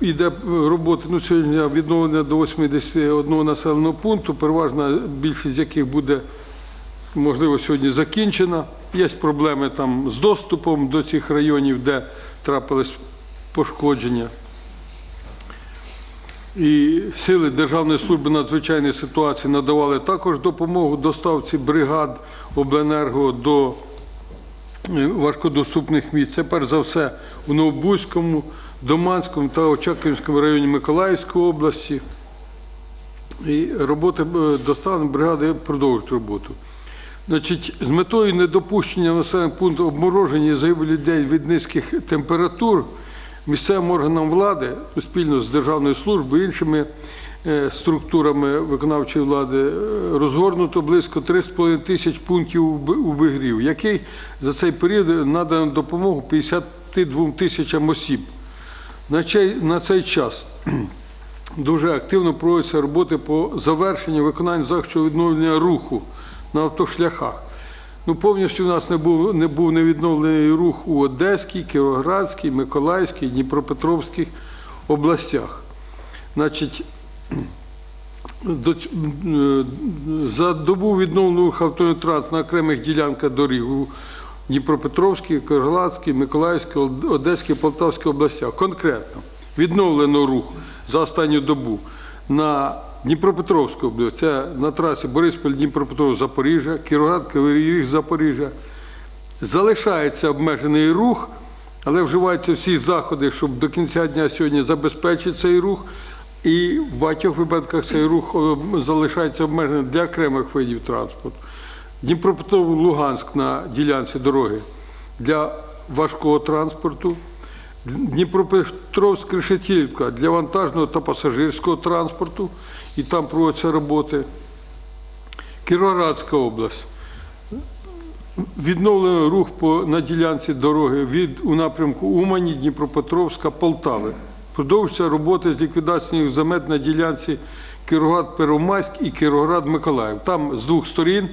Іде робота ну, сьогодні відновлення до 81 населеного пункту, переважна більшість яких буде, можливо, сьогодні закінчена. Є проблеми там з доступом до цих районів, де трапились пошкодження. І сили Державної служби надзвичайної ситуації надавали також допомогу доставці бригад обленерго до е, важкодоступних місць. Це перш за все в Новобузькому, Доманському та Очаківському районі Миколаївської області. І роботи е, доставлені бригади продовжують роботу. Значить, з метою недопущення населених пунктів обмороження і загибелі людей від низьких температур місцевим органам влади спільно з Державною службою і іншими структурами виконавчої влади е, розгорнуто близько 3,5 тисяч пунктів обігрів, який за цей період надано допомогу 52 тисячам осіб. На цей, час дуже активно проводяться роботи по завершенню виконання заходу відновлення руху на автошляхах. Ну, повністю у нас не був, не був не відновлений рух у Одеській, Кіровоградській, Миколаївській, Дніпропетровських областях. Значить, е, за добу відновлений рух автотранспорту на окремих ділянках доріг у Дніпропетровській, Кіровоградській, Миколаївській, Од- Одеській, Полтавській областях. Конкретно відновлено рух за останню добу на Дніпропетровську область, це на трасі Бориспіль, Дніпропетровськ, Запоріжжя, Кіровоград, Кривий Ріг, Запоріжжя. Залишається обмежений рух, але вживаються всі заходи, щоб до кінця дня сьогодні забезпечити цей рух. І в багатьох випадках цей рух е, залишається обмеженим для окремих видів транспорту. Дніпропетровськ, Луганськ на ділянці дороги для важкого транспорту. Дніпропетровськ Решетілівка для вантажного та пасажирського транспорту, і там проводяться роботи. Кіровоградська область. Відновлено рух по, на ділянці дороги від у напрямку Умані, Дніпропетровська, Полтави. Продовжуються роботи з ліквідації замет на ділянці Кіровоград-Первомайськ і Кіровоград-Миколаїв. Там з двох сторін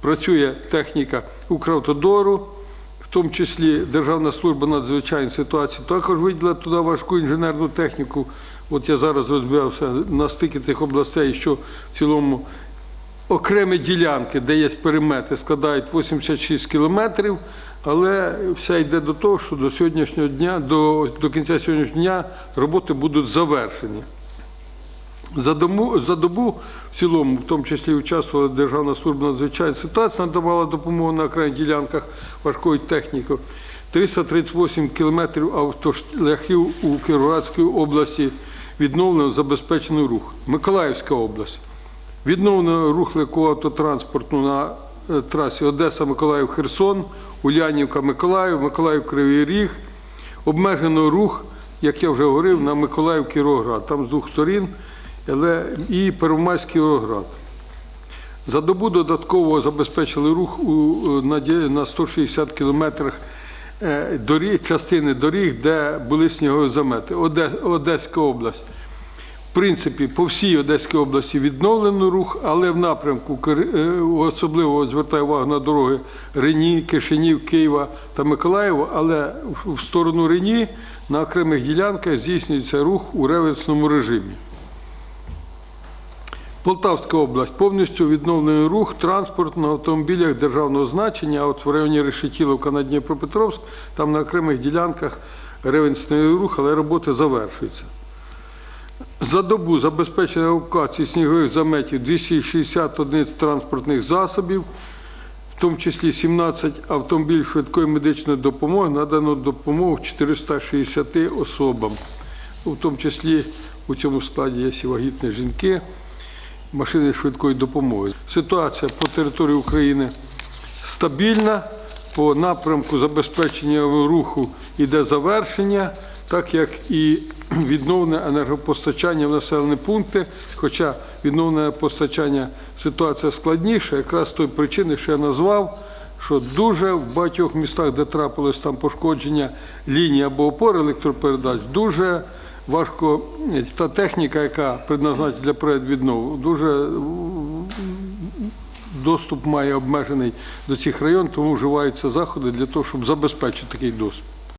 працює техніка Укравтодору, в тому числі Державна служба надзвичайної ситуації. Також виділила туди важку інженерну техніку. От я зараз розбирався на стикі тих областей, що в цілому окремі ділянки, де є перемети, складають 86 кілометрів, але все йде до того, що до сьогоднішнього дня, до, до кінця сьогоднішнього дня роботи будуть завершені. За добу, за добу в цілому, в тому числі участвувала Державна служба надзвичайної ситуації, надавала допомогу на окремих ділянках важкої техніки. 338 кілометрів автошляхів у Кіровоградській області відновлено забезпечений рух. Миколаївська область. Відновлено рух легкого автотранспорту на е, трасі Одеса, Миколаїв, Херсон, Улянівка, Миколаїв, Миколаїв, Кривий Ріг. Обмежено рух, як я вже говорив, на Миколаїв Кіровоград. Там з двох сторін, і Первомайський Кіровоград. За добу додатково забезпечили рух е, на, 160 кілометрах е, частини доріг, де були снігові замети. Одеська область. Принципі, по всій Одеській області відновлено рух, але в напрямку е, особливо звертаю увагу на дороги Рені, Кишинів, Києва та Миколаєва, але в сторону Рені на окремих ділянках здійснюється рух у реверсному режимі. Полтавська область повністю відновлений рух транспорт на автомобілях державного значення, а от в районі Решетіловка на Дніпропетровськ, там на окремих ділянках ревенсний рух, але роботи завершуються. За добу забезпечено евакуації снігових заметів 260 одиниць транспортних засобів, в тому числі 17 автомобілів швидкої медичної допомоги, надано допомогу 460 особам. У тому числі у цьому складі є і вагітні жінки, машини швидкої допомоги. Ситуація по території України стабільна. По напрямку забезпечення руху йде завершення, так як і відновлення енергопостачання в населені пункти. Хоча відновлення постачання ситуація складніша, якраз з тої причини, що я назвав, що дуже в багатьох містах, де трапилось там пошкодження лінії або опор електропередач, дуже важко та техніка, яка предназначена для предвіднову, дуже доступ має обмежений до цих районів, тому вживаються заходи для того, щоб забезпечити такий доступ.